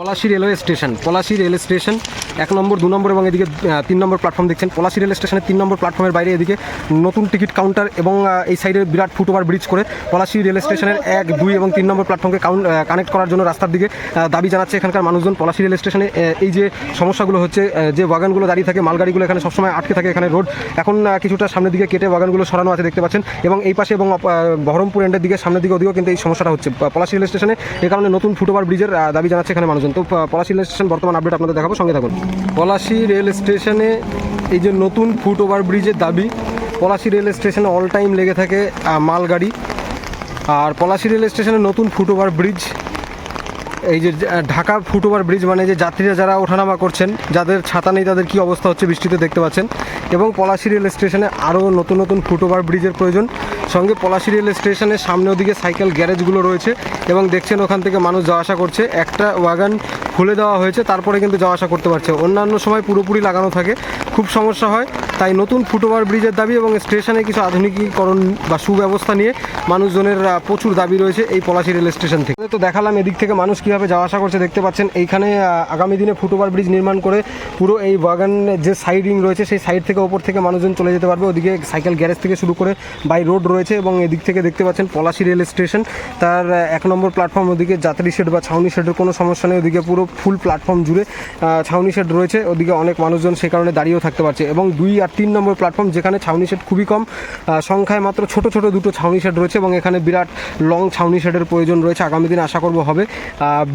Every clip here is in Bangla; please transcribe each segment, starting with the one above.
Palashi railway station Palashi rail station. এক নম্বর, দু নম্বর এবং এদিকে তিন নম্বর প্ল্যাটফর্ম দেখছেন। পলাশি রেল স্টেশনের তিন নম্বর প্ল্যাটফর্মের বাইরে এদিকে নতুন টিকিট কাউন্টার এবং এই সাইডে বিরাট ফুটওভার ব্রিজ করে পলাশি রেল স্টেশনের এক, দুই এবং তিন নম্বর প্ল্যাটফর্মকে কানেক্ট করার জন্য রাস্তার দিকে দাবি জানাচ্ছে এখানকার মানুষজন। পলাশি রেল স্টেশনে এই যে সমস্যাগুলো হচ্ছে যে ওয়াগানগুলো দাঁড়িয়ে থাকে, মালগাড়িগুলো এখানে সবসময় আটকে থাকে এখানে রোড এখন কিছুটা সামনের দিকে কেটে ওয়াগানগুলো সরানো আছে দেখতে পাচ্ছেন। এবং এই পাশে এবং বহরমপুর এন্ডের দিকে, সামনের দিকে ওদিকেও কিন্তু এই সমস্যাটা হচ্ছে। পলাশি রেল স্টেশনে এই কারণে নতুন ফুটওভার ব্রিজের দাবি জানাচ্ছে এখানে মানুষজন। তো পলাশি রেল স্টেশন বর্তমান আপডেট আপনাদের দেখাবো। সঙ্গে থাকুন। পলাশি রেল স্টেশনে এই যে নতুন ফুটওভার ব্রিজের দাবি, পলাশি রেল স্টেশনে অল টাইম লেগে থাকে মালগাড়ি। আর পলাশি রেল স্টেশনে নতুন ফুটওভার ব্রিজ, এই যে ঢাকা ফুটওভার ব্রিজ মানে যে যাত্রীরা যারা ওঠানামা করছেন, যাদের ছাতা নেই, তাদের কি অবস্থা হচ্ছে বৃষ্টিতে দেখতে পাচ্ছেন। এবং পলাশি রেল স্টেশনে আরও নতুন নতুন ফুটওভার ব্রিজের প্রয়োজন। সঙ্গে পলাশি রেল স্টেশনের সামনে ওদিকে সাইকেল গ্যারেজগুলো রয়েছে এবং দেখছেন ওখান থেকে মানুষ যাওয়া আসা করছে। একটা ওয়াগান খুলে দেওয়া হয়েছে, তারপরে কিন্তু যাওয়া আসা করতে পারছে। অন্যান্য সময় পুরোপুরি লাগানো থাকে, খুব সমস্যা হয়। তাই নতুন ফুটওভার ব্রিজের দাবি এবং স্টেশনে কিছু আধুনিকীকরণ বা সুব্যবস্থা নিয়ে মানুষজনের প্রচুর দাবি রয়েছে এই পলাশি রেল স্টেশন থেকে। তো দেখালাম এদিক থেকে মানুষ কীভাবে যাওয়া আসা করছে, দেখতে পাচ্ছেন এইখানে আগামী দিনে ফুটওভার ব্রিজ নির্মাণ করে পুরো এই বাগান যে সাইডিং রয়েছে, সেই সাইড থেকে ওপর থেকে মানুষজন চলে যেতে পারবে। ওদিকে সাইকেল গ্যারেজ থেকে শুরু করে বাই রোড রয়েছে। এবং এদিক থেকে দেখতে পাচ্ছেন পলাশি রেল স্টেশন। তার এক নম্বর প্ল্যাটফর্ম ওদিকে যাত্রী শেড বা ছাউনি শেডের কোনো সমস্যা নেই। ওদিকে পুরো ফুল প্ল্যাটফর্ম জুড়ে ছাউনি শেড রয়েছে। ওদিকে অনেক মানুষজন সেই কারণে দাঁড়িয়েও থাকতে পারছে। এবং দুই আর তিন নম্বর প্ল্যাটফর্ম যেখানে ছাউনি শেড খুবই কম সংখ্যায় মাত্র ছোট ছোট দুটো ছাউনি শেড রয়েছে এবং এখানে বিরাট লং ছাউনি শেডের প্রয়োজন রয়েছে। আগামী দিনে আশা করব হবে।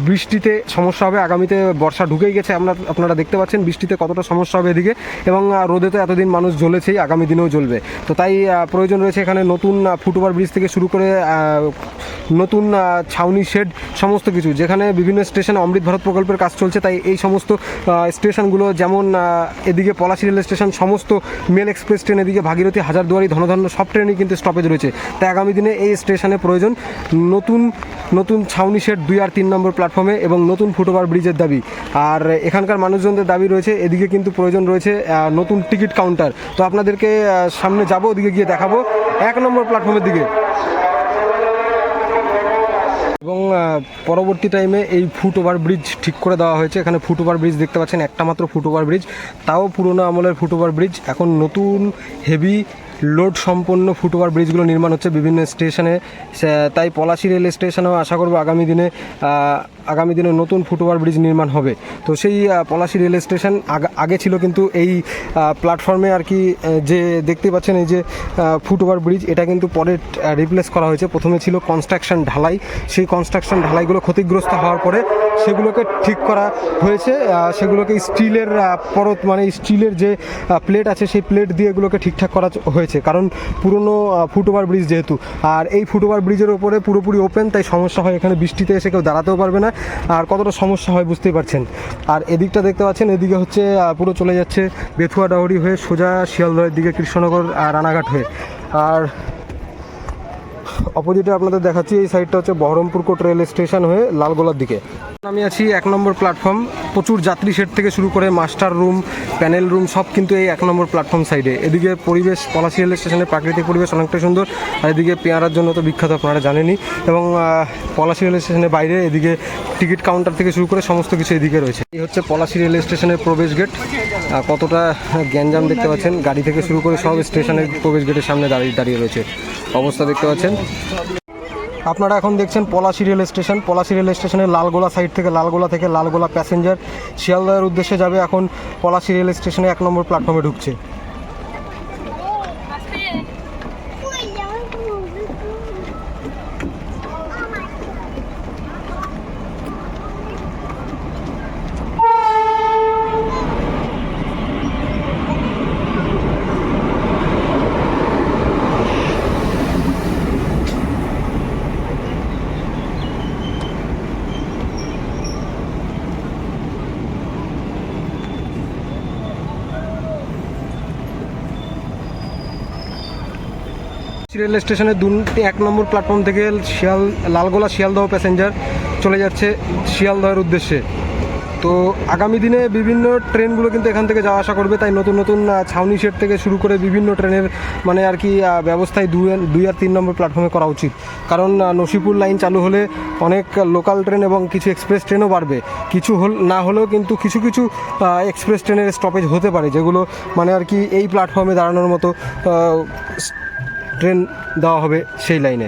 বৃষ্টিতে সমস্যা হবে। আগামীতে বর্ষা ঢুকেই গেছে। আমরা, আপনারা দেখতে পাচ্ছেন বৃষ্টিতে কতটা সমস্যা হবে এদিকে। এবং রোদে তো এতদিন মানুষ জ্বলেছেই, আগামী দিনেও জ্বলবে। তো তাই প্রয়োজন রয়েছে এখানে নতুন ফুটওভার ব্রিজ থেকে শুরু করে নতুন ছাউনি, শেড, সমস্ত কিছু। যেখানে বিভিন্ন স্টেশনে, অমৃত ভারত প্রকল্পের কাজ চলছে, তাই এই সমস্ত স্টেশনগুলো যেমন এদিকে পলাশি রেল স্টেশন, সমস্ত মেল এক্সপ্রেস ট্রেন এদিকে ভাগীরথী, হাজারদুয়ারি, ধনধান্য, সব ট্রেনই কিন্তু স্টপেজ রয়েছে। তাই আগামী দিনে এই স্টেশনে প্রয়োজন নতুন নতুন ছাউনি, শেড দুই আর তিন নম্বর প্ল্যাটফর্মে এবং নতুন ফুটওভার ব্রিজের দাবি। আর এখানকার মানুষজনদের দাবি রয়েছে, এদিকে কিন্তু প্রয়োজন রয়েছে নতুন টিকিট কাউন্টার তো আপনাদেরকে সামনে যাব, ওদিকে গিয়ে দেখাবো। এক নম্বর প্ল্যাটফর্মের দিকে। এবং পরবর্তী টাইমে এই ফুট ওভার ব্রিজ ঠিক করে দেওয়া হয়েছে। এখানে ফুট ওভার ব্রিজ দেখতে পাচ্ছেন, একটা মাত্র ফুট ওভার ব্রিজ তাও পুরোনো আমলের ফুট ওভার ব্রিজ এখন নতুন হেভি লোড সম্পন্ন ফুট ওভার ব্রিজগুলো নির্মাণ হচ্ছে বিভিন্ন স্টেশনে তাই পলাশি রেল স্টেশনেও আশা করব আগামী দিনে আগামী দিনে নতুন ফুটওভার ব্রিজ নির্মাণ হবে। তো সেই পলাশি রেল স্টেশন আগ- ছিল কিন্তু এই প্ল্যাটফর্মে আর কি যে দেখতে পাচ্ছেন এই যে ফুট ওভার ব্রিজ, এটা কিন্তু পরে রিপ্লেস করা হয়েছে। প্রথমে ছিল কনস্ট্রাকশন ঢালাই। সেই কনস্ট্রাকশন ঢালাইগুলো ক্ষতিগ্রস্ত হওয়ার পরে সেগুলোকে ঠিক করা হয়েছে। সেগুলোকে স্টিলের পরত মানে স্টিলের যে প্লেট আছে, সেই প্লেট দিয়ে এগুলোকে ঠিকঠাক করা হয়েছে। কারণ পুরনো ফুটওভার ব্রিজ যেহেতু। আর এই ফুটওভার ব্রিজের ওপরে পুরোপুরি ওপেন তাই সমস্যা হয়। এখানে বৃষ্টিতে এসে কেউ দাঁড়াতেও পারবে না। আর কতটা সমস্যা হয় বুঝতেই পারছেন। আর এদিকটা দেখতে পাচ্ছেন, এদিকে হচ্ছে পুরো চলে যাচ্ছে বেথুয়া ডাউরি হয়ে সোজা শিয়ালদহের দিকে কৃষ্ণনগর রানাঘাট হয়ে। আর অপোজিটে আপনাদের দেখাচ্ছি, এই সাইডটা হচ্ছে বহরমপুর কোট রেল স্টেশন হয়ে লালগোলার দিকে। আমি আছি এক নম্বর প্ল্যাটফর্ম প্রচুর যাত্রী সেট থেকে শুরু করে মাস্টার রুম প্যানেল রুম সব কিন্তু এই এক নম্বর প্ল্যাটফর্ম সাইডে এদিকে পরিবেশ, পলাশি রেল স্টেশনের প্রাকৃতিক পরিবেশ অনেকটা সুন্দর, আর এদিকে পেয়ারার জন্য তো বিখ্যাত, আপনারা জানেনই। এবং পলাশি রেল স্টেশনের বাইরে, এদিকে টিকিট কাউন্টার থেকে শুরু করে সমস্ত কিছু এদিকে রয়েছে। এই হচ্ছে পলাশি রেল স্টেশনের প্রবেশ গেট কতটা গ্যাঞ্জাম দেখতে পাচ্ছেন? গাড়ি থেকে শুরু করে সব স্টেশনের প্রবেশ গেটের সামনে দাঁড়িয়ে দাঁড়িয়ে রয়েছে। অবস্থা দেখতে পাচ্ছেন। আপনারা এখন দেখছেন Palashi rail station. Palashi rail স্টেশনের লালগোলা সাইড থেকে লালগোলা থেকে লালগোলা প্যাসেঞ্জার শিয়ালদার উদ্দেশ্যে যাবে। এখন পলাশি রেল স্টেশনে এক নম্বর প্ল্যাটফর্মে ঢুকছে। রেল স্টেশনের দু এক নম্বর প্ল্যাটফর্ম থেকে শিয়াল, লালগোলা শিয়ালদহ প্যাসেঞ্জার চলে যাচ্ছে শিয়ালদহের উদ্দেশ্যে। তো আগামী দিনে বিভিন্ন ট্রেনগুলো কিন্তু এখান থেকে যাওয়া আসা করবে, তাই নতুন নতুন ছাউনি সেট থেকে শুরু করে বিভিন্ন ট্রেনের মানে আর কি ব্যবস্থায় দুই দুই আর তিন নম্বর প্ল্যাটফর্মে করা উচিত। কারণ নসিপুর লাইন চালু হলে অনেক লোকাল ট্রেন এবং কিছু এক্সপ্রেস ট্রেনও বাড়বে। কিছু হল, না হলেও কিন্তু কিছু কিছু এক্সপ্রেস ট্রেনের স্টপেজ হতে পারে, যেগুলো মানে আর কি এই প্ল্যাটফর্মে দাঁড়ানোর মতো ট্রেন দেওয়া হবে সেই লাইনে।